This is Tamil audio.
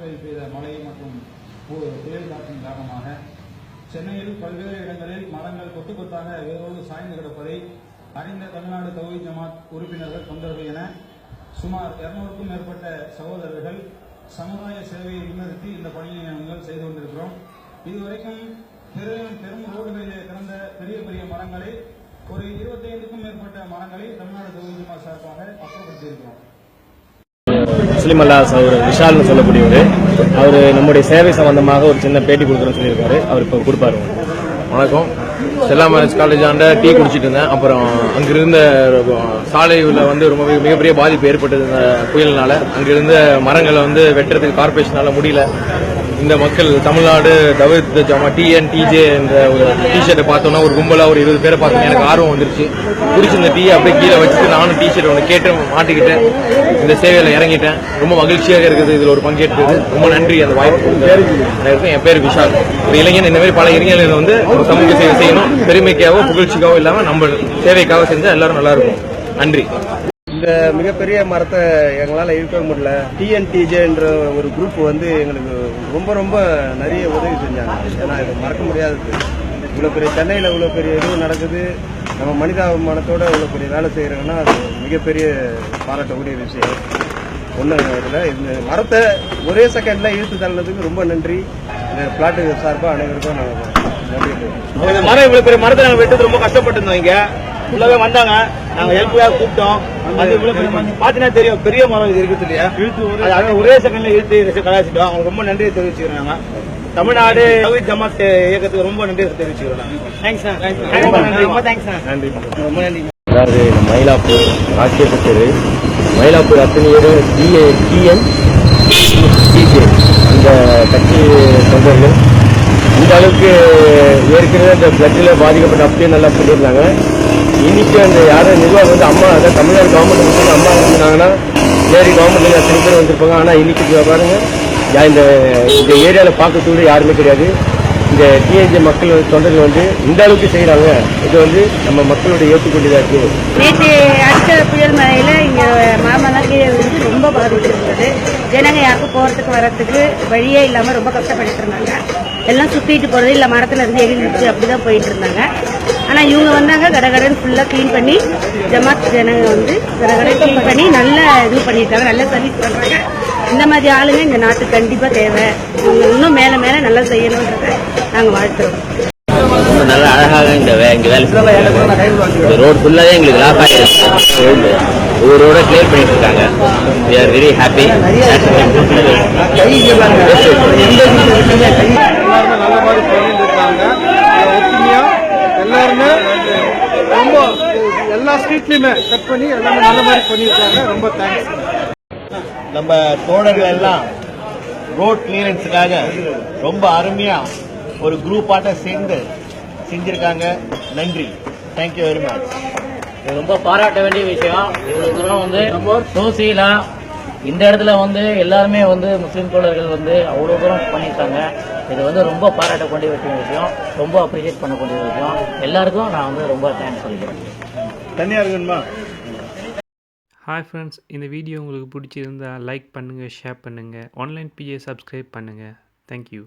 நாட்களில் பெய்த மழை மற்றும் புயல் காற்றின் காரணமாக சென்னையில் பல்வேறு இடங்களில் மரங்கள் கொத்து கொத்தாக வேரோடு சாய்ந்து கிடப்பதை அறிந்த தமிழ்நாடு தௌஹி ஜமாத் உறுப்பினர்கள் தொண்டர்கள் என சுமார் இருநூறுக்கும் மேற்பட்ட சகோதரர்கள் சமுதாய சேவையை முன்னிறுத்தி இந்த பணியை நாங்கள் செய்து கொண்டிருக்கிறோம். இதுவரைக்கும் பெரும் பெரும் ரோடுகளிலே கிடந்த பெரிய பெரிய மரங்களை ஒரு இருபத்தைந்துக்கும் மேற்பட்ட மரங்களை தமிழ்நாடு தௌஹி ஜமாத் சார்பாக அப்புறப்படுத்தியிருக்கிறோம் முஸ்லீம் அல்லா அவர் விஷால்னு சொல்லக்கூடியவர். அவர் நம்முடைய சேவை சம்பந்தமாக ஒரு சின்ன பேட்டி கொடுக்குறேன்னு சொல்லியிருக்காரு. அவர் இப்போ கொடுப்பாரு. வணக்கம். செல்லா மேரேஜ் காலேஜ் ஆண்ட டீ குடிச்சிட்டு இருந்தேன். அப்புறம் அங்கிருந்த சாலையில் வந்து ரொம்ப மிகப்பெரிய பாதிப்பு ஏற்பட்டது இந்த புயல்னால. அங்கிருந்த மரங்களை வந்து வெட்டுறதுக்கு கார்பரேஷனால முடியல. இந்த மக்கள் தமிழ்நாடு தவிர்த்து ஜாமா டிஎன் டிஜே என்ற ஒரு டிஷர்ட்டை பார்த்தோன்னா ஒரு கும்பலாக ஒரு இருபது பேரை பார்த்தோன்னா எனக்கு ஆர்வம் வந்துருச்சு. பிடிச்ச இந்த டீ அப்படியே கீழே வச்சுட்டு நானும் டிஷர்ட் ஒன்று கேட்டு மாட்டிக்கிட்டேன். இந்த சேவையில் இறங்கிட்டேன். ரொம்ப மகிழ்ச்சியாக இருக்குது. இதில் ஒரு பங்கேற்றது ரொம்ப நன்றி. அந்த வாய்ப்பு கொடுத்ததுக்கு. என் பேர் விஷால். ஒரு இளைஞன் இந்த மாதிரி பல இளைஞர்கள் வந்து ஒரு சமூக சேவை செய்யணும். பெருமைக்காகவோ புகழ்ச்சிக்காகவோ இல்லாமல் நம்ம சேவைக்காக செஞ்சால் எல்லாரும் நல்லா இருக்கும். நன்றி. இந்த மிகப்பெரிய மரத்தை எங்களால் இருக்கவே முடியல. டிஎன்டிஜேன்ற ஒரு குரூப் வந்து எங்களுக்கு ரொம்ப ரொம்ப நிறைய உதவி செஞ்சாங்க. ஏன்னா இது மறக்க முடியாதது. இவ்வளோ பெரிய சென்னையில் இவ்வளோ பெரிய இது நடக்குது. நம்ம மனிதாபிமானத்தோட இவ்வளோ பெரிய வேலை செய்கிறாங்கன்னா அது மிகப்பெரிய பாராட்டக்கூடிய விஷயம். ஒன்றும் இல்லை இந்த மரத்தை ஒரே செகண்டில் இழுத்து தள்ளதுக்கு ரொம்ப நன்றி. இந்த பிளாட்டு சார்பாக அனைவருக்கும் நாங்கள் நன்றி மரம் இவ்வளோ பெரிய மரத்தை நாங்கள் வெட்டுறது ரொம்ப கஷ்டப்பட்டு இருந்தோம் இங்கே. உள்ளவே வந்தாங்க. நாங்க ஹெல்ப்காக கூப்பிட்டோம். பாத்தீங்கன்னா தெரியும். பெரிய மரம் இது இருக்குது இல்லையா? அது அவங்க ஒரே செகண்ட்ல இழுத்து இழுத்து கலாச்சிட்டோம் அவங்க ரொம்ப நன்றியை தெரிவிச்சுக்கிறோம் நாங்க தமிழ்நாடு தௌஹீத் ஜமாத் இயக்கத்துக்கு ரொம்ப நன்றியை தெரிவிச்சுக்கிறோம் தேங்க்ஸ் சார் ரொம்ப நன்றி. ரொம்ப தேங்க்ஸ் சார் நன்றி. ரொம்ப நன்றி. அதாவது மயிலாப்பூர் ராஷ்டிரிய தெரு மயிலாப்பூர் அத்தனையோட டிஏ டிஎன் டிஜே அந்த கட்சி தொண்டர்கள் இந்த அளவுக்கு ஏற்கனவே அந்த பிளட்டில் பாதிக்கப்பட்ட அப்படியே நல்லா சொல்லியிருந்தாங்க இன்னைக்கு அந்த யாரும் நிர்வாகம் வந்து அம்மா அதாவது தமிழ்நாடு கவர்மெண்ட் வந்து அம்மா இருந்தாங்கன்னா வேறு கவர்மெண்ட்ல அத்தனை பேர் வந்திருப்பாங்க. ஆனால் இன்னைக்கு பாருங்க இந்த இந்த ஏரியாவில் பார்க்கறதுக்கு யாருமே கிடையாது. இந்த டிஎன்ஜி மக்கள் தொண்டர்கள் வந்து இந்த அளவுக்கு செய்கிறாங்க இது வந்து நம்ம மக்களோட ஏற்றுக்கொண்டதாக இருக்குது நேற்று அடுத்த புயல் மழையில இங்கே மாமல்லாம் வந்து ரொம்ப பாதிப்பு ஜனங்க யாருக்கும் போகிறதுக்கு வரத்துக்கு வழியே இல்லாமல் ரொம்ப கஷ்டப்பட்டு இருந்தாங்க. எல்லாம் சுற்றிட்டு போகிறது இல்லை மரத்தில் இருந்து எழுந்துச்சு அப்படி தான் போயிட்டு இருந்தாங்க. ஆனா இவங்க வந்தாங்க கடகடன்னு ஃபுல்லா க்ளீன் பண்ணி ஜமாத் ஜனங்க வந்து கடகடை க்ளீன் பண்ணி நல்ல இது பண்ணியிருக்காங்க நல்ல சர்வீஸ் பண்றாங்க. இந்த மாதிரி ஆளுங்க இந்த நாட்டுக்கு கண்டிப்பா தேவை. இவங்க இன்னும் மேல மேல நல்லா செய்யணுன்றத நாங்க வாழ்த்துறோம். நல்ல அழகாக இந்த இங்கே வேலை இந்த ரோடு ஃபுல்லாகவே எங்களுக்கு லாக் ஆகிருக்கு ரோடு ஒவ்வொரு ரோட கிளியர் பண்ணிட்டு இருக்காங்க. வி ஆர் வெரி ஹாப்பி நல்ல மாதிரி பண்ணிட்டு இருக்காங்க ஒத்துமையா எல்லாருமே ரொம்ப எல்லா ஸ்ட்ரீட்லயுமே கட் பண்ணி எல்லாமே நல்ல மாதிரி பண்ணியிருக்காங்க. ரொம்ப தேங்க்ஸ் நம்ம தோழர்கள் எல்லாம் ரோட் கிளியரன்ஸுக்காக ரொம்ப அருமையா ஒரு குரூப் ஆட்ட சேர்ந்து செஞ்சிருக்காங்க. நன்றி. தேங்க்யூ வெரி மச் இது ரொம்ப பாராட்ட வேண்டிய விஷயம். இவ்வளவு தூரம் வந்து சோசியலா இந்த இடத்துல வந்து எல்லாருமே வந்து முஸ்லீம் தோழர்கள் வந்து அவ்வளவு தூரம் பண்ணியிருக்காங்க. இது வந்து ரொம்ப பாராட்டக்கூடிய வேண்டிய விஷயம். ரொம்ப அப்ரிஷியேட் பண்ணக்கூடிய விஷயம். எல்லாருக்கும் நான் வந்து ரொம்ப தேங்க்ஸ் சொல்லிக்கிறேன். தனியாக இருக்கணுமா? ஹாய் ஃப்ரெண்ட்ஸ் இந்த வீடியோ உங்களுக்கு பிடிச்சிருந்தா லைக் பண்ணுங்கள் ஷேர் பண்ணுங்கள் ஆன்லைன் பிஏ சப்ஸ்கிரைப் பண்ணுங்கள் தேங்க்யூ